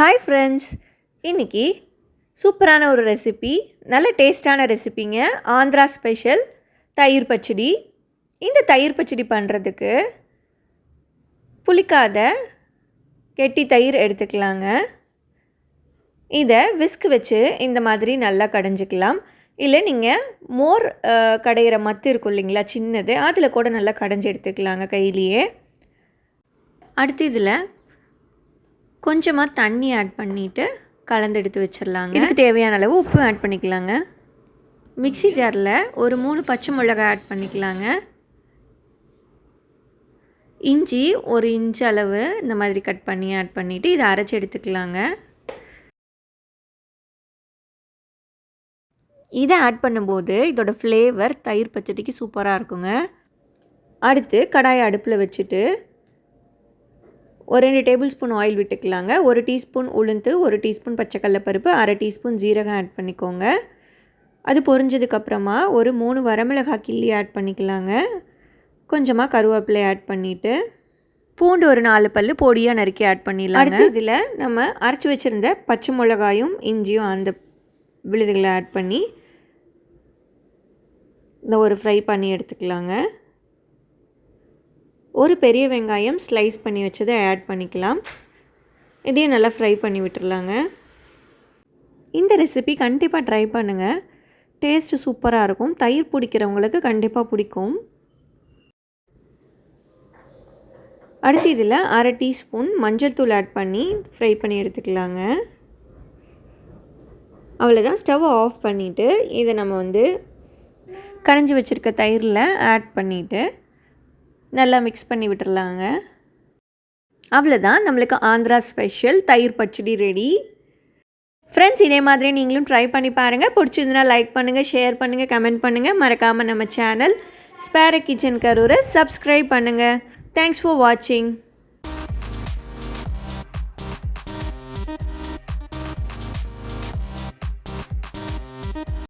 Hi friends இன்றைக்கி சூப்பரான ஒரு ரெசிபி நல்ல டேஸ்டான ரெசிபிங்க ஆந்திரா ஸ்பெஷல் தயிர் பச்சடி. இந்த தயிர் பச்சடி பண்ணுறதுக்கு புளிக்காத கெட்டி தயிர் எடுத்துக்கலாங்க. இதை விஸ்க் வச்சு இந்த மாதிரி நல்லா கடைஞ்சிக்கலாம். இல்லை நீங்கள் மோர் கடையிற மத்து இருக்கும் இல்லைங்களா சின்னது அதில் கூட நல்லா கடைஞ்சி எடுத்துக்கலாங்க கையிலேயே. அடுத்து இதில் கொஞ்சமாக தண்ணி ஆட் பண்ணிவிட்டு கலந்து எடுத்து வச்சிடலாங்க. இதுக்கு தேவையான அளவு உப்பு ஆட் பண்ணிக்கலாங்க. மிக்ஸி ஜாரில் ஒரு மூணு பச்சை மிளகாய் ஆட் பண்ணிக்கலாங்க. இஞ்சி ஒரு இன்ச் அளவு இந்த மாதிரி கட் பண்ணி ஆட் பண்ணிவிட்டு இதை அரைச்சி எடுத்துக்கலாங்க. இதை ஆட் பண்ணும்போது இதோட ஃப்ளேவர் தயிர் பச்சடிக்கு சூப்பராக இருக்குங்க. அடுத்து கடாயை அடுப்பில் வச்சுட்டு ஒரு ரெண்டு டேபிள் ஸ்பூன் ஆயில் விட்டுக்கலாங்க. ஒரு டீஸ்பூன் உளுந்து ஒரு டீஸ்பூன் பச்சைக்கடலைப்பருப்பு அரை டீஸ்பூன் ஜீரகம் ஆட் பண்ணிக்கோங்க. அது பொரிஞ்சதுக்கப்புறமா ஒரு மூணு வரமிளகாய் கிள்ளி ஆட் பண்ணிக்கலாங்க. கொஞ்சமாக கருவேப்பிலை ஆட் பண்ணிவிட்டு பூண்டு ஒரு நாலு பல் பொடியாக நறுக்கி ஆட் பண்ணிடலாம் அடுத்து இதில் நம்ம அரைச்சி வச்சுருந்த பச்சை மிளகாயும் இஞ்சியும் அந்த விழுதுகளை ஆட் பண்ணி இந்த ஒரு ஃப்ரை பண்ணி எடுத்துக்கலாங்க. ஒரு பெரிய வெங்காயம் ஸ்லைஸ் பண்ணி வச்சதை ஆட் பண்ணிக்கலாம். இதையும் நல்லா ஃப்ரை பண்ணி விட்டுறலாங்க இந்த ரெசிபி கண்டிப்பாக ட்ரை பண்ணுங்கள் டேஸ்ட்டு சூப்பராக இருக்கும். தயிர் பிடிக்கிறவங்களுக்கு கண்டிப்பாக பிடிக்கும். அடுத்து இதில் அரை டீஸ்பூன் மஞ்சள் தூள் ஆட் பண்ணி ஃப்ரை பண்ணி எடுத்துக்கலாங்க. அவ்வளோதான் ஸ்டவ் ஆஃப் பண்ணிவிட்டு இதை நம்ம வந்து கடைஞ்சி வச்சுருக்க தயிரில் ஆட் பண்ணிவிட்டு நல்லா மிக்ஸ் பண்ணி விட்டுடலாங்க அவ்வளோதான் நம்மளுக்கு ஆந்திரா ஸ்பெஷல் தயிர் பச்சடி ரெடி ஃப்ரெண்ட்ஸ் இதே மாதிரி நீங்களும் ட்ரை பண்ணி பாருங்கள் பிடிச்சிருந்தனா லைக் பண்ணுங்கள் ஷேர் பண்ணுங்கள் கமெண்ட் பண்ணுங்கள் மறக்காமல் நம்ம சேனல் ஸ்பேர கிச்சன் கரூரை சப்ஸ்கிரைப் பண்ணுங்கள் தேங்க்ஸ் ஃபார் வாட்சிங்